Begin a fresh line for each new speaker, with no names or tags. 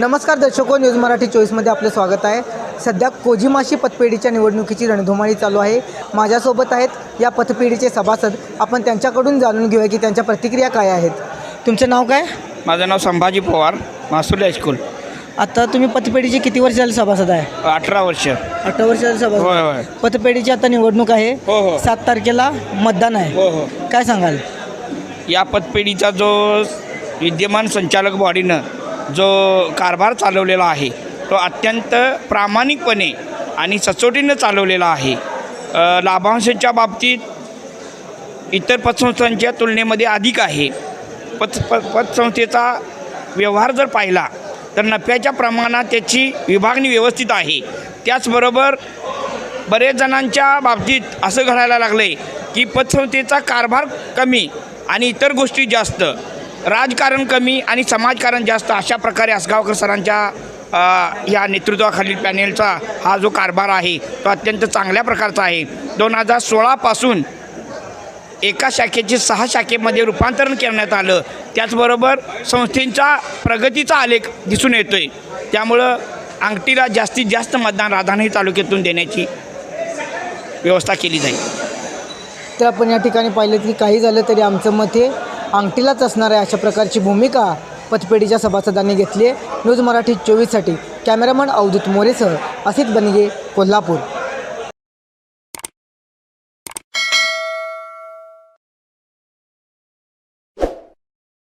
नमस्कार दर्शको न्यूज मराठी चोवीसमध्ये आपलं स्वागत आहे. सध्या कोजिमाशी पतपेढीच्या निवडणुकीची रणधुमाळी चालू आहे. माझ्यासोबत आहेत या पतपेढीचे सभासद. आपण त्यांच्याकडून जाणून घेऊया की त्यांच्या प्रतिक्रिया काय आहेत. तुमचं नाव काय?
माझं नाव संभाजी पवार मासुली हायस्कूल
आता तुम्ही पतपेढीचे किती वर्ष झाले सभासद आहे?
अठरा वर्ष.
अठरा वर्ष झाले सभासद.
होय होय.
पतपेढीची आता निवडणूक आहे.
हो हो.
सात तारखेला मतदान आहे.
हो हो.
काय सांगाल?
या पतपेढीचा जो विद्यमान संचालक बॉडीनं जो कारभार चालवलेला आहे तो अत्यंत प्रामाणिकपणे आणि सचोटीनं चालवलेला आहे. लाभांशाच्या बाबतीत इतर पतसंस्थांच्या तुलनेमध्ये अधिक आहे. पत प पतसंस्थेचा व्यवहार जर पाहिला तर नफ्याच्या प्रमाणात त्याची विभागणी व्यवस्थित आहे. त्याचबरोबर बरेच जणांच्या बाबतीत असं घडायला लागलं आहे की पतसंस्थेचा कारभार कमी आणि इतर गोष्टी जास्त. राजकारण कमी आणि समाजकारण जास्त अशा प्रकारे असगावकर सरांच्या या नेतृत्वाखालील पॅनेलचा हा जो कारभार आहे तो अत्यंत चांगल्या प्रकारचा आहे. दोन हजार सोळापासून एका शाखेचे सहा शाखेमध्ये रूपांतरण करण्यात आलं. त्याचबरोबर संस्थेचा प्रगतीचा आलेख दिसून येतो आहे त्यामुळं अंगठीला जास्तीत जास्त मतदान राधानही तालुक्यातून देण्याची व्यवस्था केली जाईल.
तर आपण या ठिकाणी पाहिलं की काही झालं तरी आमचं मत हे अंगठीलाच असणार आहे अशा प्रकारची भूमिका पतपेढीच्या सभासदांनी घेतली आहे. न्यूज मराठी चोवीससाठी. कॅमेरामन अवधूत मोरेसह असित बनगे कोल्हापूर.